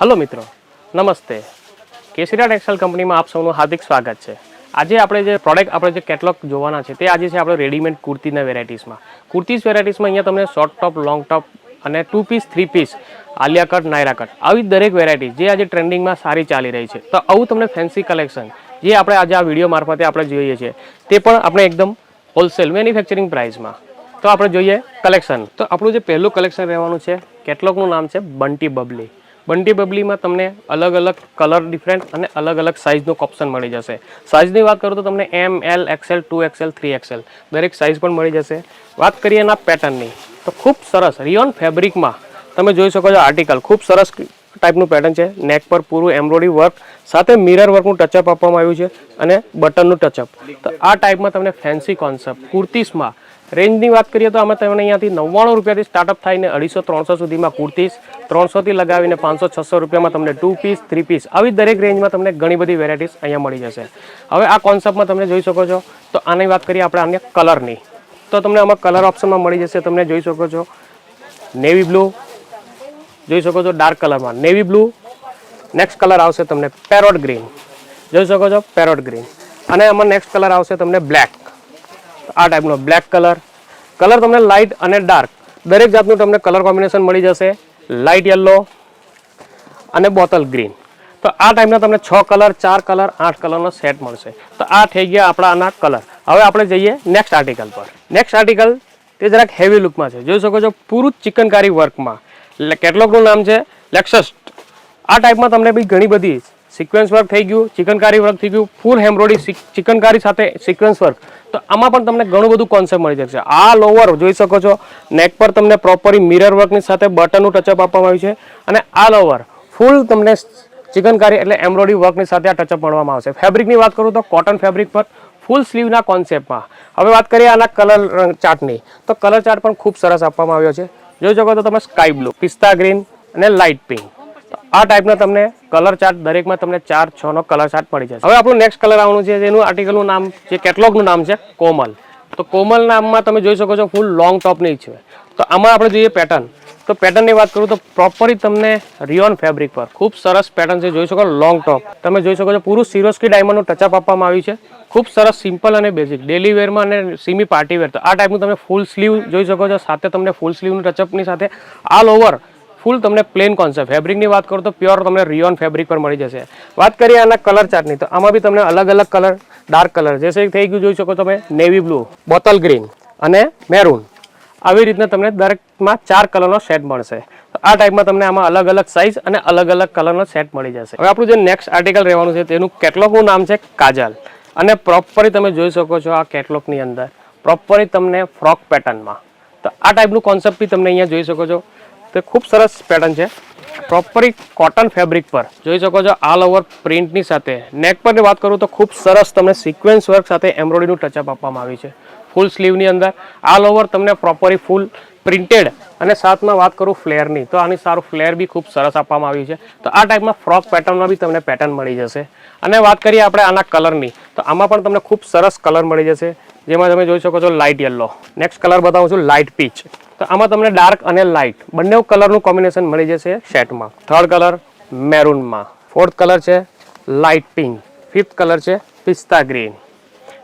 Hello મિત્રો, નમસ્તે. કેસરીયા textile કંપનીમાં આપ સૌનું હાર્દિક સ્વાગત છે. આજે આપણે જે પ્રોડક્ટ આપણે જે કેટલોગ જોવાના છે, તે આજે છે આપણે રેડીમેડ કુર્તીના વેરાયટીઝમાં કુર્તીઝ વેરાયટીઝમાં અહીંયા તમને શોર્ટ ટોપ લોંગ ટોપ અને two piece three piece Alia cut, Naira cut, આવી દરેક વેરાયટી જે આજે ટ્રેન્ડિંગમાં સારી ચાલી રહી છે. તો આવું તમને ફેન્સી કલેક્શન જે આપણે આજે આ વીડિયો મારફતે આપણે જોઈએ છીએ, તે પણ આપણે એકદમ હોલસેલ મેન્યુફેક્ચરિંગ પ્રાઇસમાં તો આપણે જોઈએ કલેક્શન તો આપણું જે પહેલું કલેક્શન રહેવાનું છે કેટલોગનું નામ છે બંટી બબલી બંટી બબલીમાં તમને અલગ અલગ કલર ડિફરન્ટ અને અલગ અલગ સાઇઝનું ઓપ્શન મળી જશે. સાઇઝની વાત કરું તો તમને M L XL two XL three XL દરેક સાઇઝ પણ મળી જશે. વાત કરીએ એના પેટર્નની તો ખૂબ સરસ રિયોન ફેબ્રિકમાં તમે જોઈ શકો છો આર્ટિકલ ખૂબ સરસ ટાઈપનું પેટર્ન છે. નેક પર પૂરું એમ્બ્રોઇડરી વર્ક સાથે મિરર વર્કનું ટચઅપ આપવામાં આવ્યું છે અને બટનનું ટચઅપ તો આ ટાઈપમાં તમને ફેન્સી કોન્સેપ્ટ કુર્તીસમાં રેન્જની વાત કરીએ તો આમાં તમને અહીંયાથી નવ્વાણું રૂપિયાથી સ્ટાર્ટઅપ થઈને અઢીસો ત્રણસો સુધીમાં કુર્તીસ, ત્રણસોથી લગાવીને પાંચસો છસો રૂપિયામાં તમને ટુ પીસ થ્રી પીસ આવી દરેક રેન્જમાં તમને ઘણી બધી વેરાયટીઝ અહીંયા મળી જશે. હવે આ કોન્સેપ્ટમાં તમે જોઈ શકો છો. તો આની વાત કરીએ આપણે આને કલરની તો તમને આમાં કલર ઓપ્શનમાં મળી જશે. તમને જોઈ શકો છો. નેવી બ્લુ જોઈ શકો છો ડાર્ક કલરમાં નેવી બ્લુ નેક્સ્ટ કલર આવશે તમને પેરોટ ગ્રીન જોઈ શકો છો પેરોટ ગ્રીન અને આમાં નેક્સ્ટ કલર આવશે તમને બ્લેક આ ટાઈપનો બ્લેક કલર કલર તમને લાઇટ અને ડાર્ક દરેક જાતનું તમને કલર કોમ્બિનેશન મળી જશે. લાઇટ યલો અને બોટલ ગ્રીન તો આ ટાઈપના તમને છ કલર, ચાર કલર, આઠ કલરનો સેટ મળશે. તો આ થઈ ગયા આપણા આના કલર. હવે આપણે જઈએ નેક્સ્ટ આર્ટિકલ પર. નેક્સ્ટ આર્ટિકલ તે જરાક હેવી લુકમાં છે. જોઈ શકો છો, પૂરું ચિકનકારી વર્કમાં કેટલોગનું નામ છે લેક્સસ્ટ આ ટાઈપમાં તમને બી ઘણી બધી સિક્વન્સ વર્ક થઈ ગયું, ચિકનકારી વર્ક થઈ ગયું ફૂલ હેમ્બ્રોડી ચિકનકારી સાથે સિક્વન્સ વર્ક તો આમાં પણ તમને ઘણું બધું કોન્સેપ્ટ મળી જશે. આ લોવર જોઈ શકો છો. નેક પર તમને પ્રોપરી મિરર વર્કની સાથે બટનનું ટચઅપ આપવામાં આવ્યું છે. અને આ લોવર ફૂલ તમને ચિકનકારી એટલે એમ્બ્રોઇડરી વર્કની સાથે આ ટચઅપ મળવામાં આવશે. ફેબ્રિકની વાત કરું તો કોટન ફેબ્રિક પર ફૂલ સ્લીવના કોન્સેપ્ટમાં હવે વાત કરીએ આના કલર ચાર્ટની તો કલર ચાર્ટ પણ ખૂબ સરસ આપવામાં આવ્યો છે. જોઈ શકો તો તમે સ્કાય બ્લુ પિસ્તા ગ્રીન અને લાઇટ પિંક આ ટાઈપના તમને કલર ચાર્ટ દરેકમાં તમને ચાર, છ નો કલર ચાર્ટ પડી જશે. હવે આપણું નેક્સ્ટ કલર આવવાનું છે, જેનું આર્ટિકલનું નામ જે કેટલોગનું નામ છે, કોમલ. તો કોમલ નામમાં તમે જોઈ શકો છો ફૂલ લોંગ ટોપની છે. તો આમાં આપણે જોઈએ પેટર્ન તો પેટર્નની વાત કરું તો પ્રોપરલી તમને રિયોન ફેબ્રિક પર ખૂબ સરસ પેટર્ન છે, જોઈ શકો લોંગ ટોપ તમે જોઈ શકો છો, પૂરું સિરોસ્કી ડાયમંડનું ટચઅપ આપવામાં આવ્યું છે. ખૂબ સરસ સિમ્પલ અને બેઝિક ડેલી વેરમાં અને સિમી પાર્ટી વેર તો આ ટાઈપનું તમે ફૂલ સ્લીવ જોઈ શકો છો, સાથે તમને ફૂલ સ્લીવનું ટચઅપની સાથે. આલ ઓવર ફૂલ તમને પ્લેન કોન્સેપ્ટ ફેબ્રિકની વાત કરું તો પ્યોર તમને રિયોન ફેબ્રિક પર મળી જશે. વાત કરીએ આના કલર ચાર્ટની તો આમાં બી તમને અલગ અલગ કલર ડાર્ક કલર જેસે થઈ ગયું, જોઈ શકો તમે નેવી બ્લુ બોટલ ગ્રીન અને મેરૂન આવી રીતના તમને દરેકમાં ચાર કલરનો સેટ મળશે. આ ટાઈપમાં તમને આમાં અલગ અલગ સાઇઝ અને અલગ અલગ કલરનો સેટ મળી જશે. હવે આપણું જે નેક્સ્ટ આર્ટિકલ રહેવાનું છે, તેનું કેટલોગનું નામ છે કાજલ. અને પ્રોપરી તમે જોઈ શકો છો આ કેટલોગની અંદર. પ્રોપરી તમને ફ્રોક પેટર્નમાં તો આ ટાઈપનું કોન્સેપ્ટ બી તમને અહીંયા જોઈ શકો છો. તે ખૂબ સરસ પેટર્ન છે. પ્રોપરી કોટન ફેબ્રિક પર. જોઈ શકો છો આલ ઓવર પ્રિન્ટની સાથે. નેક પરની વાત કરું તો ખૂબ સરસ તમને સિક્વન્સ વર્ક સાથે એમ્બ્રોઇડરીનું ટચઅપ આપવામાં આવ્યું છે. ફૂલ સ્લીવની અંદર. આલ ઓવર તમને પ્રોપરી ફૂલ પ્રિન્ટેડ અને સાથમાં વાત કરું ફ્લેરની તો આની સારું ફ્લેર બી ખૂબ સરસ આપવામાં આવ્યું છે. તો આ ટાઈપમાં ફ્રોક પેટર્નમાં બી તમને પેટર્ન મળી જશે. અને વાત કરીએ આપણે આના કલરની તો આમાં પણ તમને ખૂબ સરસ કલર મળી જશે. જેમાં તમે જોઈ શકો છો લાઇટ યલો નેક્સ્ટ કલર બતાવું છું લાઇટ પીચ તો આમાં તમને ડાર્ક અને લાઇટ બંને કલરનું કોમ્બિનેશન મળી જશે સેટમાં થર્ડ કલર મેરૂનમાં ફોર્થ કલર છે લાઇટ પિંક ફિફ્થ કલર છે પિસ્તા ગ્રીન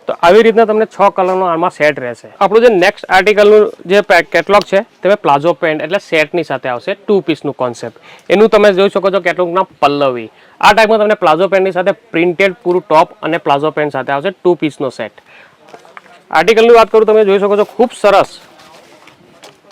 તો આવી રીતના તમને છ કલરનો આમાં સેટ રહેશે. આપણું જે નેક્સ્ટ આર્ટિકલનું જે કેટલોગ છે તે પ્લાઝો પેન્ટ એટલે સેટની સાથે આવશે ટુ પીસનું કોન્સેપ્ટ એનું તમે જોઈ શકો છો કેટલોગના પલ્લવી. આ ટાઈપમાં તમને પ્લાઝો પેન્ટની સાથે પ્રિન્ટેડ પૂરું ટોપ અને પ્લાઝો પેન્ટ સાથે આવશે ટુ પીસનો સેટ આર્ટિકલની વાત કરું, તમે જોઈ શકો છો, ખૂબ સરસ.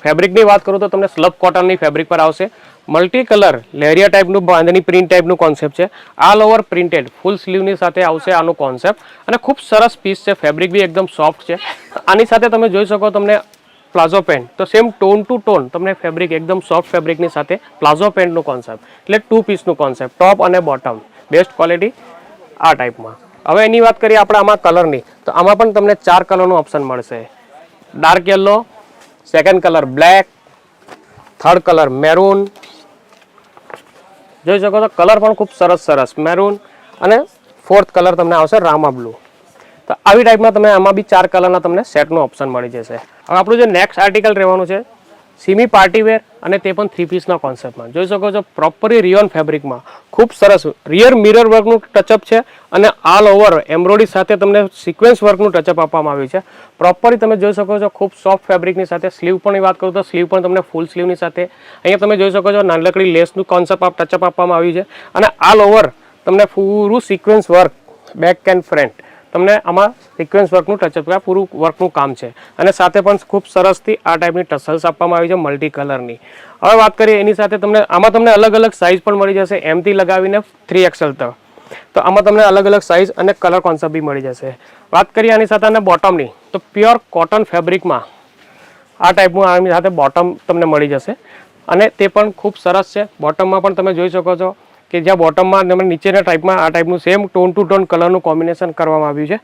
ફેબ્રિકની વાત કરું તો તમને સ્લબ કોટનની ફેબ્રિક પર આવશે. મલ્ટી કલર લેરિયા ટાઈપનું, બાંધણી પ્રિન્ટ ટાઈપનું કોન્સેપ્ટ છે. આલ ઓવર પ્રિન્ટેડ ફૂલ સ્લીવની સાથે આવશે આનું કોન્સેપ્ટ અને ખૂબ સરસ પીસ છે ફેબ્રિક બી એકદમ સોફ્ટ છે. આની સાથે તમે જોઈ શકો તમને પ્લાઝો પેન્ટ. તો સેમ ટોન ટુ ટોન તમને ફેબ્રિક એકદમ સોફ્ટ ફેબ્રિકની સાથે પ્લાઝો પેન્ટનું કોન્સેપ્ટ એટલે ટુ પીસનું કોન્સેપ્ટ ટોપ અને બોટમ બેસ્ટ ક્વોલિટી આ ટાઈપમાં હવે એની વાત કરીએ આપણે આમાં કલરની તો આમાં પણ તમને ચાર કલરનું ઓપ્શન મળશે. Dark yellow second colour black third colour maroon જોઈ શકો છો કલર પણ ખૂબ સરસ સરસ મેરૂન અને ફોર્થ કલર તમને આવશે રામા બ્લુ તો આવી ટાઈપમાં તમે આમાં બી ચાર કલરના તમને સેટનું ઓપ્શન મળી જશે. હવે આપણું જે નેક્સ્ટ આર્ટિકલ રહેવાનું છે સિમી પાર્ટી વેર અને તે પણ થ્રી પીસના કોન્સેપ્ટમાં જોઈ શકો છો પ્રોપરી રિયોન ફેબ્રિકમાં ખૂબ સરસ. રિયર મિરર વર્કનું ટચઅપ છે અને આલ ઓવર એમ્બ્રોઇડરી સાથે તમને સિક્વન્સ વર્કનું ટચઅપ આપવામાં આવ્યું છે. પ્રોપરી તમે જોઈ શકો છો, ખૂબ સોફ્ટ ફેબ્રિકની સાથે સ્લીવ પણ વાત કરું તો સ્લીવ પણ તમને ફૂલ સ્લીવની સાથે. અહીંયા તમે જોઈ શકો છો નાનકડી લેસનું કોન્સેપ્ટ ટચઅપ આપવામાં આવ્યું છે. અને આલ ઓવર તમને પૂરું sequence work back end front તમને આમાં સિક્વન્સ વર્કનું ટચઅપ પૂરું વર્કનું કામ છે. અને સાથે પણ ખૂબ સરસથી આ ટાઈપની ટસલ્સ આપવામાં આવી છે મલ્ટી કલરની હવે વાત કરીએ એની સાથે તમને, આમાં તમને અલગ અલગ સાઇઝ પણ મળી જશે. એમથી લગાવીને થ્રી એક્સેલ તક. તો આમાં તમને અલગ અલગ સાઇઝ અને કલર કોન્સેપ્ટ બી મળી જશે. વાત કરીએ આની સાથે અને બોટમની તો પ્યોર કોટન ફેબ્રિકમાં આ ટાઈપનું આની સાથે બોટમ તમને મળી જશે. અને તે પણ ખૂબ સરસ છે. બોટમમાં પણ તમે જોઈ શકો છો કે જ્યાં બોટમમાં તમે નીચેના ટાઈપમાં આ ટાઈપનું સેમ ટોન ટુ ટોન કલરનું કોમ્બિનેશન કરવામાં આવ્યું છે,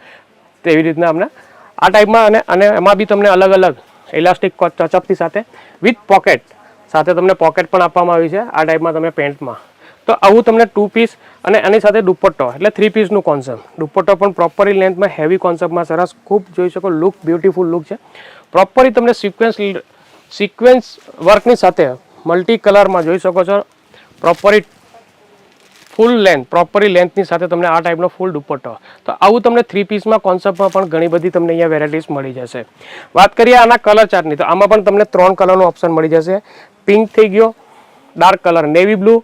તેવી રીતના અમને. આ ટાઈપમાં અને અને એમાં બી તમને અલગ અલગ ઇલાસ્ટિક ટચઅપની સાથે વિથ પોકેટ સાથે તમને પોકેટ પણ આપવામાં આવી છે આ ટાઈપમાં તમે પેન્ટમાં. તો આવું તમને ટુ પીસ અને એની સાથે દુપટ્ટો, એટલે થ્રી પીસનું કોન્સેપ્ટ દુપટ્ટો પણ પ્રોપરલી લેન્થમાં હેવી કોન્સેપ્ટમાં સરસ, ખૂબ જોઈ શકો લુક બ્યુટીફુલ લુક છે. પ્રોપરલી તમને સિક્વન્સ સિક્વન્સ વર્કની સાથે મલ્ટી કલરમાં જોઈ શકો છો. પ્રોપરલી ફૂલ લેન્થ પ્રોપરલી લેન્થની સાથે તમને આ ટાઈપનો ફૂલ દુપટ્ટો. તો આવું તમને થ્રી પીસમાં કોન્સેપ્ટમાં પણ ઘણી બધી તમને અહીંયા વેરાયટીઝ મળી જશે. વાત કરીએ આના કલર ચાર્ટની તો આમાં પણ તમને ત્રણ કલરનો ઓપ્શન મળી જશે. પિંક થઈ ગયો ડાર્ક કલર નેવી બ્લુ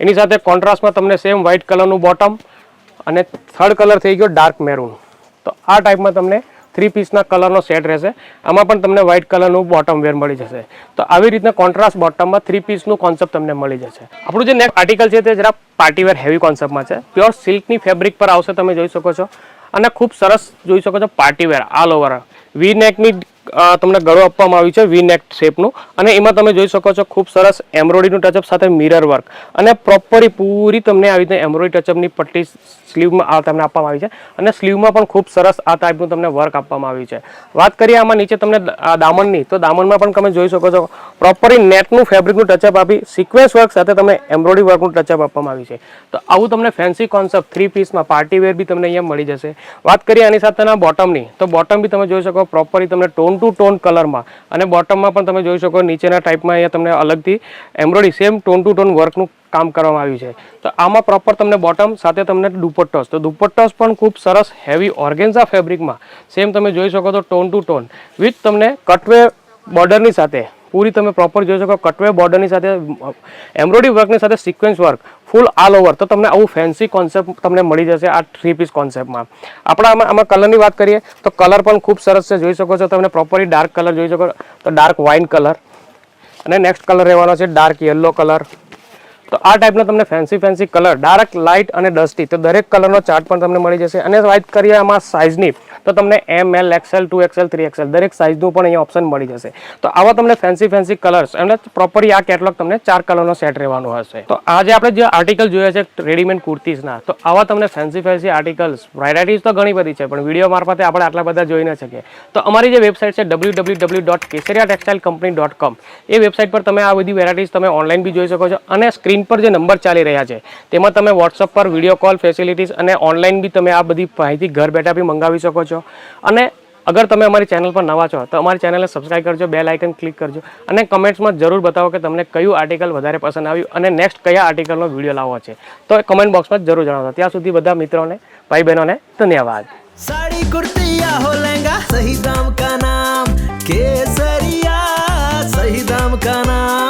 એની સાથે કોન્ટ્રાસ્ટમાં તમને સેમ વ્હાઇટ કલરનું બોટમ અને થર્ડ કલર થઈ ગયો ડાર્ક મેરૂન તો આ ટાઈપમાં તમને થ્રી પીસના કલરનો સેટ રહેશે. આમાં પણ તમને વ્હાઇટ કલરનું બોટમ વેર મળી જશે. તો આવી રીતના કોન્ટ્રાસ્ટ બોટમમાં થ્રી પીસનું કોન્સેપ્ટ તમને મળી જશે. આપણું જે નેક્સ્ટ આર્ટિકલ છે તે જરા પાર્ટીવેર હેવી કોન્સેપ્ટમાં છે. પ્યોર સિલ્કની ફેબ્રિક પર આવશે તમે જોઈ શકો છો. અને ખૂબ સરસ જોઈ શકો છો પાર્ટીવેર આલ ઓવર વી નેકની તમને ગળો આપવામાં આવ્યું છે વી નેક શેપનું અને એમાં તમે જોઈ શકો છો ખૂબ સરસ એમ્બ્રોઇડરીનું ટચઅપ સાથે મિરર વર્ક અને પ્રોપરી પૂરી તમને આવી રીતે એમ્બ્રોઇડરી ટચઅપની પટ્ટી સ્લીવમાં આ તમને આપવામાં આવી છે. અને સ્લીવમાં પણ ખૂબ સરસ આ ટાઈપનું તમને વર્ક આપવામાં આવ્યું છે. વાત કરીએ આમાં નીચે તમને આ દામનની તો દામનમાં પણ તમે જોઈ શકો છો પ્રોપરી નેટનું ફેબ્રિકનું ટચઅપ આપી સિક્વેન્સ વર્ક સાથે તમને એમ્બ્રોઇડરી વર્કનું ટચઅપ આપવામાં આવ્યું છે. તો આવું તમને ફેન્સી કોન્સેપ્ટ થ્રી પીસમાં પાર્ટી વેર બી તમને અહીંયા મળી જશે. વાત કરીએ આની સાથેના બોટમની તો બોટમ બી તમે જોઈ શકો પ્રોપરી તમને ટોન ટુ ટોન કલરમાં. અને બોટમમાં પણ તમે જોઈ શકો નીચેના ટાઈપમાં અહીંયા તમને અલગથી embroidery same tone two tone વર્કનું કામ કરવામાં આવ્યું છે. તો આમાં પ્રોપર તમને બોટમ, સાથે તમને દુપટ્ટોસ. તો દુપટ્ટોસ પણ ખૂબ સરસ હેવી ઓર્ગેન્ઝા ફેબ્રિકમાં. સેમ તમે જોઈ શકો તો ટોન ટુ ટોન. વિથ તમને કટવે બોર્ડરની સાથે, પૂરી તમે પ્રોપર જોઈ શકો કટવે બોર્ડરની સાથે, એમ્બ્રોઇડરી વર્કની સાથે સિક્વન્સ વર્ક ફૂલ આલ ઓવર તો તમને આવું ફેન્સી કોન્સેપ્ટ તમને મળી જશે આ થ્રી પીસ કોન્સેપ્ટમાં આપણા આમાં આમાં કલરની વાત કરીએ, તો કલર પણ ખૂબ સરસ છે. જોઈ શકો છો તમને પ્રોપરલી ડાર્ક કલર જોઈ શકો તો ડાર્ક વાઇન કલર અને નેક્સ્ટ કલર રહેવાનો છે ડાર્ક યલો કલર તો આ ટાઈપના તમને fancy fancy colour dark light અને ડસ્ટી તો દરેક કલરનો ચાર્ટ પણ તમને મળી જશે. અને વાત કરીએ આમાં સાઇઝની તો તમને M L XL two XL three XL દરેક સાઇઝનું પણ અહીંયા ઓપ્શન મળી જશે. તો આવા તમને ફેન્સી ફેન્સી કલર્સ અને પ્રોપરલી આ કેટલોગ તમને ચાર કલરનો સેટ રહેવાનો હશે. તો આજે આપણે જે આર્ટિકલ જોયા છે રેડીમેડ કુર્તીઝના તો આવા તમને ફેન્સી ફેન્સી આર્ટિકલ્સ વેરાયટીઝ તો ઘણી બધી છે, પણ વીડિયો મારફતે આપણે આટલા બધા જોઈ ન શકીએ. તો અમારી જે વેબસાઇટ છે W W W dot Kesariya textile company dot com એ વેબસાઇટ પર તમે આ બધી વેરાયટીઝ તમે ઓનલાઈન બી જોઈ શકો છો, અને સ્ક્રીન પર જે નંબર ચાલી રહ્યા છે તેમાં તમે વોટ્સઅપ પર વિડીયો કોલ ફેસિલિટીઝ અને ઓનલાઈન બી તમે આ બધી માહિતી ઘર બેઠા બી મંગાવી શકો છો અને અગર તમે અમારી ચેનલ પર નવા છો તો અમારી ચેનલને સબસ્ક્રાઇબ કરજો બે લાઇકન ક્લિક કરજો અને કમેન્ટ્સમાં જરૂર બતાવો કે તમને કયું આર્ટિકલ વધારે પસંદ આવ્યું અને નેક્સ્ટ કયા આર્ટિકલનો વિડીયો લાવવો છે તો કમેન્ટ બોક્સમાં જરૂર જણાવજો ત્યાં સુધી બધા મિત્રોને ભાઈ બહેનોને ધન્યવાદ साड़ी कुर्ती या हो लहंगा सही दाम का नाम केसरिया सही दाम का नाम